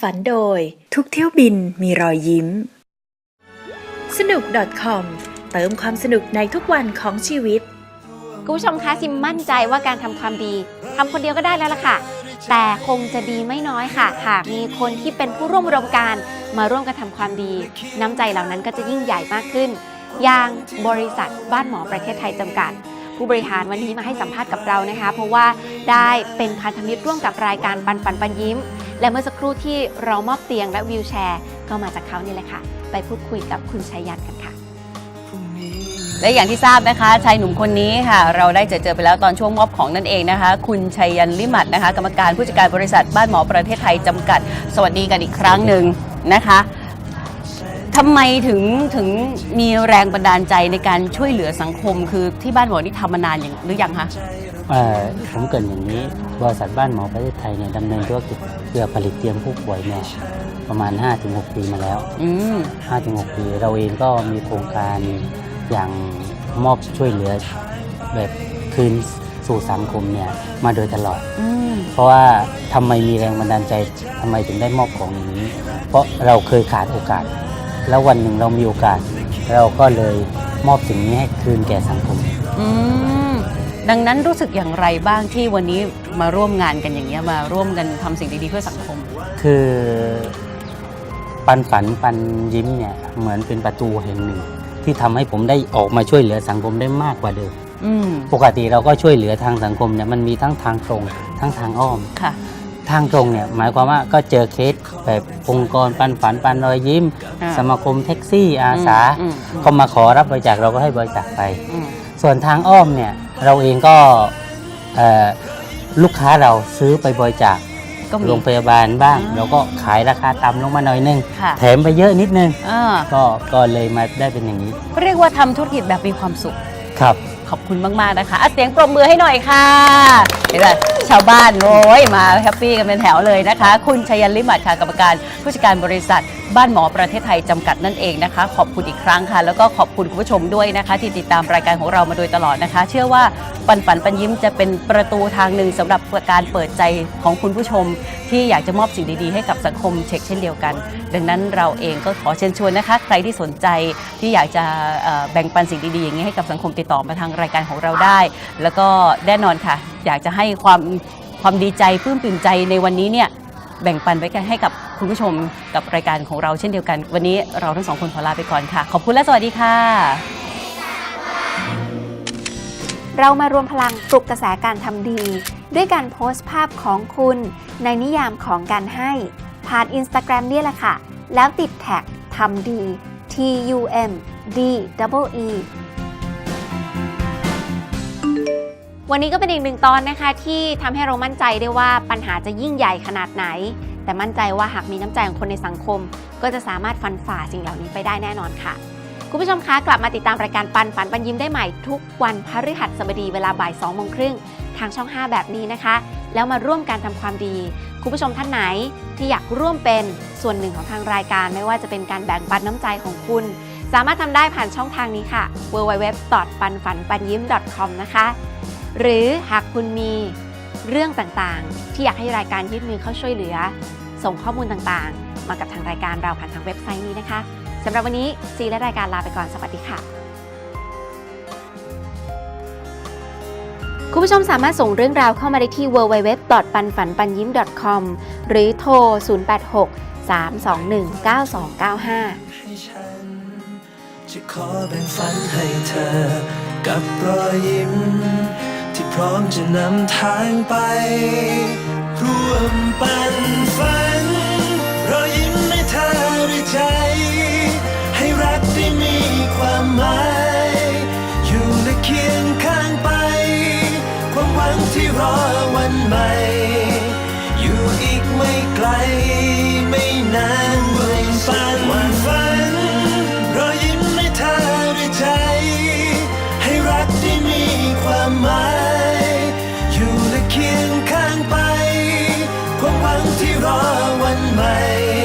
ฝันโดย ทุกเที่ยวบินมีรอยยิ้ม สนุก .com เติมความสนุกในทุกวันของชีวิต คุณผู้ชมคะซิมมั่นใจว่าการทำความดีทำคนเดียวก็ได้แล้วล่ะค่ะ แต่คงจะดีไม่น้อยค่ะ หากมีคนที่เป็นผู้ร่วมอุดมการณ์มาร่วมกันทำความดี น้ำใจเหล่านั้นก็จะยิ่งใหญ่มากขึ้น อย่างบริษัทบ้านหมอประเทศไทยจำกัดผู้บริหารวันนี้มาให้สัมภาษณ์กับเรานะคะ เพราะว่าได้เป็นพันธมิตรร่วมกับรายการปันปันปันยิ้ม และเมื่อสักครู่ที่เรามอบเตียงและวิวแชร์ ก็มาจากเขานี่แหละค่ะ ไปพูดคุยกับคุณชัยยันกันค่ะ และอย่างที่ทราบนะคะชายหนุ่มคนนี้ค่ะ เราได้เจอเจอไปแล้วตอนช่วงมอบของนั่นเองนะคะ คุณชัยยันลิมัดนะคะ กรรมการผู้จัดการบริษัทบ้านหมอประเทศไทยจำกัด สวัสดีกันอีกครั้งหนึ่งนะคะทำไมถึงถึงมีแรงบันดาลใจในการช่วยเหลือสังคม คือที่บ้านหมอนี่ทำมานานอย่างหรือยังคะ ผมเกรินอย่างนี้บริษัทบ้านหมอประเทศไทยเนี่ยดำเนินธุรกิจเพื่อผลิตเตียงผู้ป่วยเนี่ยประมาณ 5-6 ปีมาแล้ว อืม 5-6 ปีเราเองก็มีโครงการอย่างมอบช่วยเหลือแบบคืนสู่สังคมเนี่ยมาโดยตลอด อืม เพราะว่าทำไมมีแรงบันดาลใจทำไมถึงได้มอบของอย่างนี้ เพราะเราเคยขาดโอกาส แล้ววันหนึ่งเรามีโอกาส เราก็เลยมอบสิ่งนี้ให้คืนแก่สังคม อืม ดังนั้นรู้สึกอย่างไรบ้างที่วันนี้มาร่วมงานกันอย่างเงี้ยมาร่วมกันทำสิ่งดีๆเพื่อสังคม คือปันฝันปันยิ้มเนี่ยเหมือนเป็นประตูแห่งหนึ่ง ที่ทำให้ผมได้ออกมาช่วยเหลือสังคมได้มากกว่าเดิม อืมปกติเราก็ช่วยเหลือทางสังคมเนี่ยมันมีทั้งทางตรงทั้งทางอ้อม ค่ะ ทางตรงเนี่ยหมายความว่าก็เจอเคสแบบองค์กรปันฝันปันรอยยิ้ม อ่า สมาคมแท็กซี่อาสาอืมอืมเขามาขอรับบริจาคเราก็ให้บริจาคไป อืมส่วนทางอ้อมเนี่ย เราเองก็เอ่อลูกค้าเราซื้อไปบริจาคก็มีโรงพยาบาลบ้างอ่าเราก็ขายราคาต่ำลงมาหน่อยนึงค่ะแถมไปเยอะนิดนึงอ่าก็ก็เลยมาได้เป็นอย่างนี้ เรียกว่าทำธุรกิจแบบมีความสุข ครับ ขอบคุณมาก ๆ นะคะอะเสียงปรบมือให้หน่อยค่ะเห็นไหม ชาวบ้านโอ้ยมาแฮปปี้กันเป็นแถวเลยนะคะ คุณชัยยันลิมัดค่ะกรรมการผู้จัดการบริษัท บ้านหมอประเทศไทยจำกัดนั่นเองนะคะ ขอบคุณอีกครั้งค่ะ แล้วก็ขอบคุณคุณผู้ชมด้วยนะคะ ที่ติดตามรายการของเรามาโดยตลอดนะคะ เชื่อว่าปันปันปันยิ้มจะเป็นประตูทางหนึ่งสำหรับการเปิดใจของคุณผู้ชม ที่อยากจะมอบสิ่งดีๆ ให้กับสังคมเช็คเช่นเดียวกัน ดังนั้นเราเองก็ขอเชิญชวนนะคะ ใครที่สนใจที่อยากจะแบ่งปันสิ่งดีๆอย่างนี้ให้กับสังคมติดต่อมาทางรายการของเราได้ แล้วก็แน่นอนค่ะ อยากจะให้ความความดีใจปลื้มปิ่มใจในวันนี้เนี่ยแบ่งปันไว้กันให้กับคุณผู้ชมกับรายการของเราเช่นเดียวกัน วันนี้เราทั้งสองคนขอลาไปก่อนค่ะ ขอบคุณและสวัสดีค่ะ เรามารวมพลังปลุกกระแสการทำดี ด้วยการโพสต์ภาพของคุณ ในนิยามของการให้ ผ่านอินสตาแกรมนี่แหละค่ะ แล้วติดแท็กทำดี T U M D E E วันนี้ก็เป็นอีกหนึ่งตอนนะคะ ที่ทำให้เรามั่นใจได้ว่าปัญหาจะยิ่งใหญ่ขนาดไหน แต่มั่นใจว่าหากมีน้ำใจของคนในสังคม ก็จะสามารถฟันฝ่าสิ่งเหล่านี้ไปได้แน่นอนค่ะ คุณผู้ชมคะกลับมาติดตามรายการปันฝันปันยิ้มได้ใหม่ทุกวันพฤหัสบดีเวลาบ่าย2โมงครึ่งทางช่อง 5 แบบนี้นะคะ แล้วมาร่วมกันทำความดี คุณผู้ชมท่านไหนที่อยากร่วมเป็นส่วนหนึ่งของทางรายการ ไม่ว่าจะเป็นการแบ่งปันน้ำใจของคุณสามารถทำได้ผ่านช่องทางนี้ค่ะ www. ปันฝันปันยิ้ม .com นะคะ หรือหากคุณมีเรื่องต่างๆ ที่อยากให้รายการยื่นมือเข้าช่วยเหลือ ส่งข้อมูลต่างๆ มากับทางรายการเราผ่านทางเว็บไซต์นี้นะคะสำหรับวันนี้ซีและรายการลาไปก่อนสวัสดีค่ะ คุณผู้ชมสามารถส่งเรื่องราวเข้ามาได้ที่ www. ปันฝันปันยิ้ม .com หรือโทร 086 321 9295 จะขอแบ่งฝันให้เธอกับรอยยิ้ม ที่พร้อมจะนำทางไป ร่วมปันฝันรอยยิ้มให้เธอด้วยใจ ให้รักได้มีความหมาย อยู่และเคียงข้างไป ความหวังที่รอวันใหม่ รอวันใหม่